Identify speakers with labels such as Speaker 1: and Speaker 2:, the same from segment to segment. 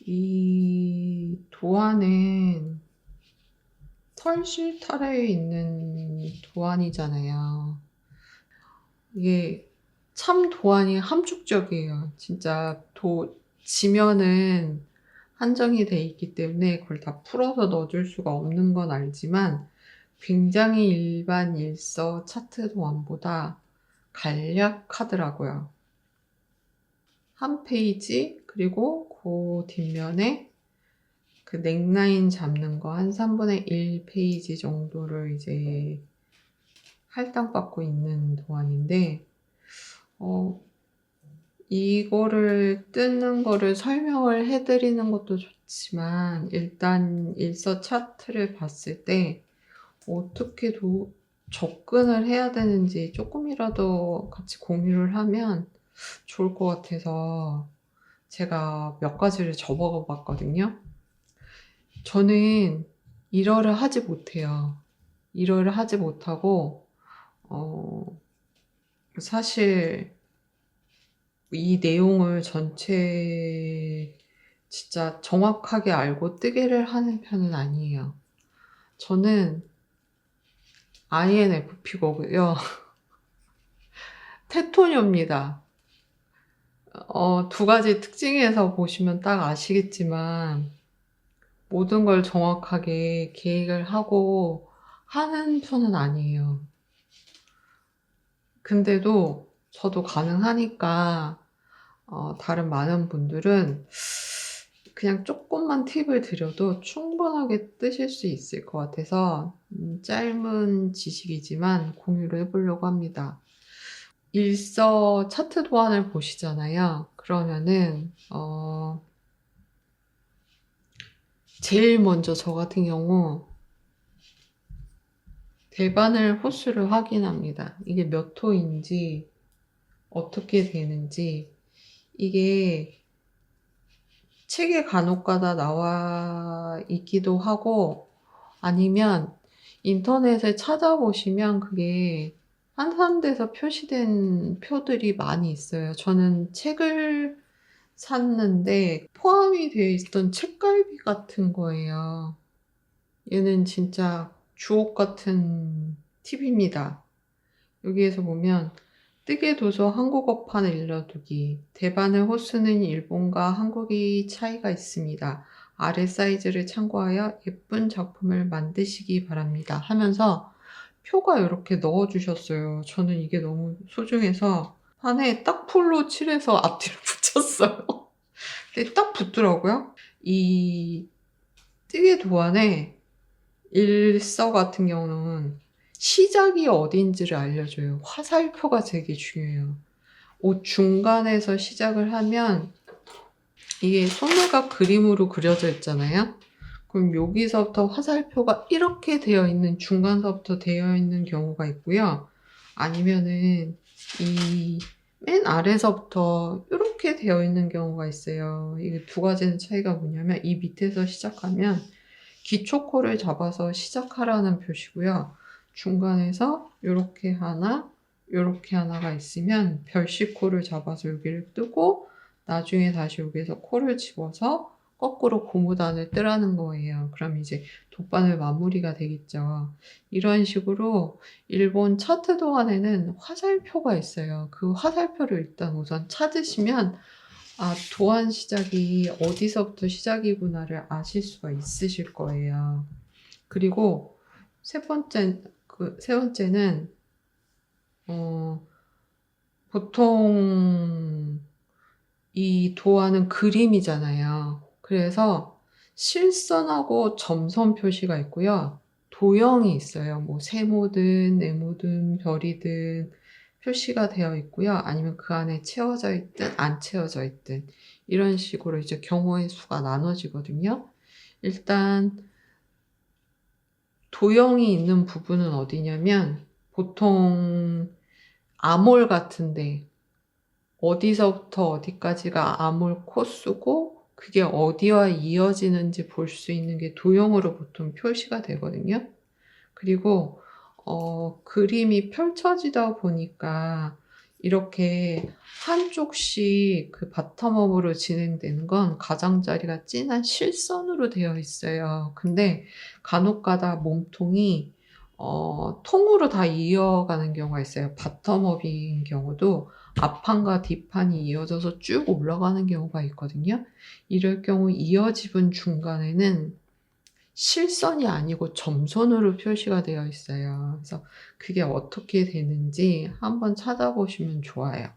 Speaker 1: 이 도안은 털실타래에 있는 도안이잖아요. 이게 참 도안이 함축적이에요. 진짜 도, 지면은 한정이 돼 있기 때문에 그걸 다 풀어서 넣어줄 수가 없는 건 알지만 굉장히 일반 일서 차트 도안보다 간략하더라고요. 한 페이지 그리고 그 뒷면에 그 넥라인 잡는 거 한 3분의 1 페이지 정도를 이제 할당받고 있는 도안인데 어, 이거를 뜨는 거를 설명을 해드리는 것도 좋지만 일단 일서 차트를 봤을 때 어떻게 도, 접근을 해야 되는지 조금이라도 같이 공유를 하면 좋을 것 같아서 제가 몇 가지를 접어 봤거든요. 저는 일어를 하지 못해요. 일어를 하지 못하고, 어, 사실 이 내용을 전체 진짜 정확하게 알고 뜨개를 하는 편은 아니에요. 저는 INFP고요. 테토녀입니다. 어, 두 가지 특징에서 보시면 딱 아시겠지만, 모든 걸 정확하게 계획을 하고 하는 편은 아니에요. 근데도 저도 가능하니까, 어, 다른 많은 분들은 그냥 조금만 팁을 드려도 충분하게 뜨실 수 있을 것 같아서, 음, 짧은 지식이지만 공유를 해보려고 합니다. 일서 차트 도안을 보시잖아요. 그러면은, 어, 제일 먼저 저 같은 경우, 대바늘 호수를 확인합니다. 이게 몇 호인지, 어떻게 되는지, 이게 책에 간혹가다 나와 있기도 하고, 아니면 인터넷에 찾아보시면 그게 한산돼서 표시된 표들이 많이 있어요. 저는 책을 샀는데 포함이 되어 있던 책갈비 같은 거예요. 얘는 진짜 주옥 같은 팁입니다. 여기에서 보면 뜨개 도서 한국어판 일러두기 대바늘 호수는 일본과 한국이 차이가 있습니다. 아래 사이즈를 참고하여 예쁜 작품을 만드시기 바랍니다. 하면서 표가 이렇게 넣어주셨어요. 저는 이게 너무 소중해서 판에 딱 풀로 칠해서 앞뒤로 붙였어요. 근데 딱 붙더라고요. 이 뜨개 도안에 일서 같은 경우는 시작이 어딘지를 알려줘요. 화살표가 되게 중요해요. 옷 중간에서 시작을 하면 이게 소매가 그림으로 그려져 있잖아요. 그럼 여기서부터 화살표가 이렇게 되어 있는 중간서부터 되어 있는 경우가 있고요. 아니면은 이 맨 아래서부터 이렇게 되어 있는 경우가 있어요. 이게 두 가지는 차이가 뭐냐면 이 밑에서 시작하면 기초코를 잡아서 시작하라는 표시고요. 중간에서 이렇게 하나, 이렇게 하나가 있으면 별식 코를 잡아서 여기를 뜨고 나중에 다시 여기서 코를 집어서 거꾸로 고무단을 뜨라는 거예요. 그럼 이제 돗바늘 마무리가 되겠죠. 이런 식으로 일본 차트 도안에는 화살표가 있어요. 그 화살표를 일단 우선 찾으시면 아, 도안 시작이 어디서부터 시작이구나를 아실 수가 있으실 거예요. 그리고 세 번째, 그, 세 번째는, 어, 보통 이 도안은 그림이잖아요. 그래서 실선하고 점선 표시가 있고요. 도형이 있어요. 뭐 세모든 네모든 별이든 표시가 되어 있고요. 아니면 그 안에 채워져 있든 안 채워져 있든 이런 식으로 이제 경우의 수가 나눠지거든요. 일단 도형이 있는 부분은 어디냐면 보통 아몰 같은데 어디서부터 어디까지가 아몰 코스고 그게 어디와 이어지는지 볼 수 있는 게 도형으로 보통 표시가 되거든요. 그리고 어, 그림이 펼쳐지다 보니까 이렇게 한쪽씩 그 바텀업으로 진행되는 건 가장자리가 진한 실선으로 되어 있어요. 근데 간혹 가다 몸통이 어, 통으로 다 이어가는 경우가 있어요. 바텀업인 경우도 앞판과 뒷판이 이어져서 쭉 올라가는 경우가 있거든요. 이럴 경우 이어집은 중간에는 실선이 아니고 점선으로 표시가 되어 있어요. 그래서 그게 어떻게 되는지 한번 찾아보시면 좋아요.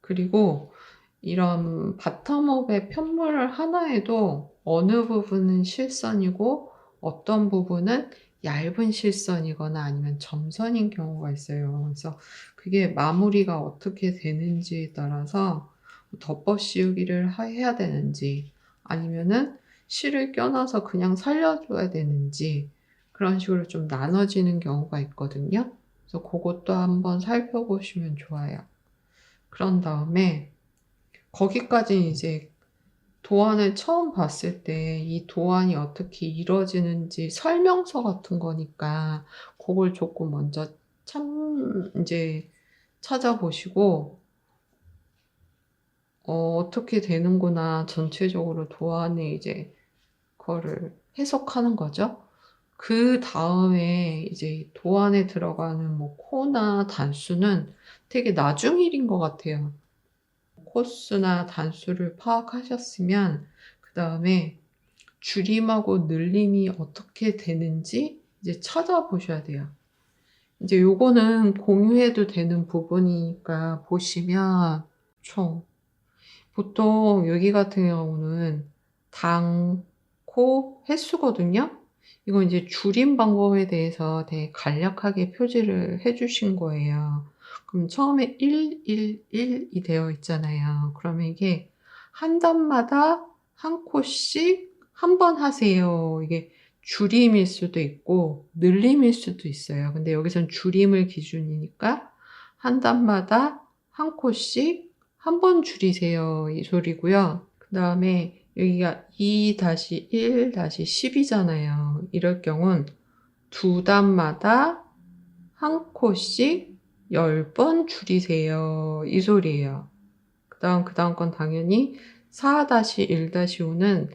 Speaker 1: 그리고 이런 바텀업의 편물 하나에도 어느 부분은 실선이고 어떤 부분은 얇은 실선이거나 아니면 점선인 경우가 있어요. 그래서 그게 마무리가 어떻게 되는지에 따라서 덮어 씌우기를 하- 해야 되는지 아니면은 실을 껴놔서 그냥 살려줘야 되는지 그런 식으로 좀 나눠지는 경우가 있거든요. 그래서 그것도 한번 살펴보시면 좋아요. 그런 다음에 거기까지 이제 도안을 처음 봤을 때 이 도안이 어떻게 이루어지는지 설명서 같은 거니까 그걸 조금 먼저 참 이제 찾아보시고 어, 어떻게 되는구나 전체적으로 도안에 이제 그거를 해석하는 거죠. 그 다음에 이제 도안에 들어가는 뭐 코나 단수는 되게 나중 일인 것 같아요. 코수나 단수를 파악하셨으면 그 다음에 줄임하고 늘림이 어떻게 되는지 이제 찾아보셔야 돼요. 이제 요거는 공유해도 되는 부분이니까 보시면 총 보통 여기 같은 경우는 당, 코, 횟수거든요. 이건 이제 줄임 방법에 대해서 되게 간략하게 표지를 해주신 거예요. 그럼 처음에 1, 1, 1이 되어 있잖아요. 그러면 이게 한 단마다 한 코씩 한 번 하세요. 이게 줄임일 수도 있고 늘림일 수도 있어요. 근데 여기선 줄임을 기준이니까 한 단마다 한 코씩 한 번 줄이세요. 이 소리고요. 그 다음에 여기가 2-1-10이잖아요. 이럴 경우는 두 단마다 한 코씩 10번 줄이세요. 이 소리예요. 그 다음, 그 다음 건 당연히 4-1-5는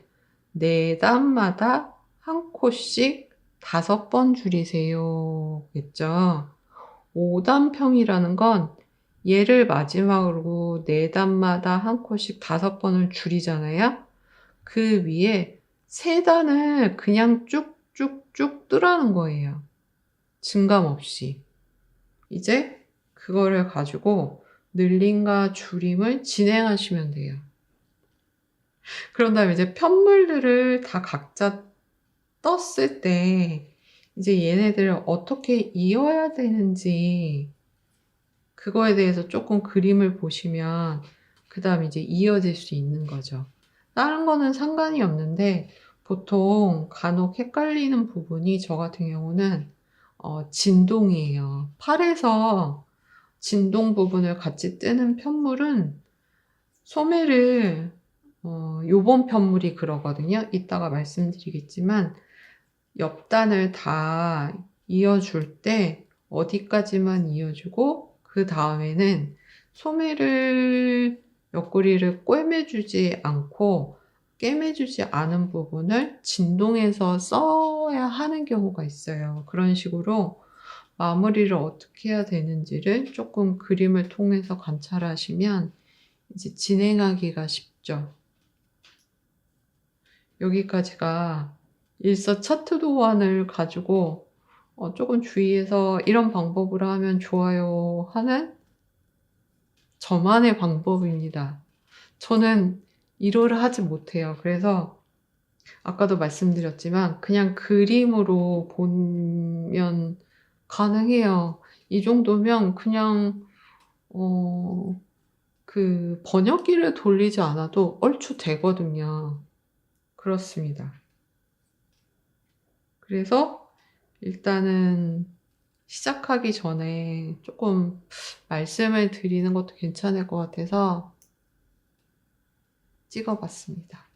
Speaker 1: 네 단마다 한 코씩 다섯 번 줄이세요. 겠죠? 5단평이라는 건 얘를 마지막으로 네 단마다 한 코씩 다섯 번을 줄이잖아요. 그 위에 세 단을 그냥 쭉쭉쭉 뜨라는 거예요. 증감 없이. 이제 그거를 가지고 늘림과 줄임을 진행하시면 돼요. 그런 다음에 이제 편물들을 다 각자 떴을 때 이제 얘네들을 어떻게 이어야 되는지 그거에 대해서 조금 그림을 보시면 그 다음 이제 이어질 수 있는 거죠. 다른 거는 상관이 없는데 보통 간혹 헷갈리는 부분이 저 같은 경우는 어, 진동이에요. 팔에서 진동 부분을 같이 뜨는 편물은 소매를 어, 요번 편물이 그러거든요. 이따가 말씀드리겠지만 옆단을 다 이어줄 때 어디까지만 이어주고 그 다음에는 소매를 옆구리를 꿰매주지 않고 꿰매주지 않은 부분을 진동해서 써야 하는 경우가 있어요. 그런 식으로 마무리를 어떻게 해야 되는지를 조금 그림을 통해서 관찰하시면 이제 진행하기가 쉽죠. 여기까지가 일서 차트 도안을 가지고 어, 조금 주의해서 이런 방법으로 하면 좋아요 하는 저만의 방법입니다. 저는 이로를 하지 못해요. 그래서 아까도 말씀드렸지만 그냥 그림으로 보면 가능해요. 이 정도면 그냥 어, 그 번역기를 돌리지 않아도 얼추 되거든요. 그렇습니다. 그래서 일단은 시작하기 전에 조금 말씀을 드리는 것도 괜찮을 것 같아서 찍어봤습니다.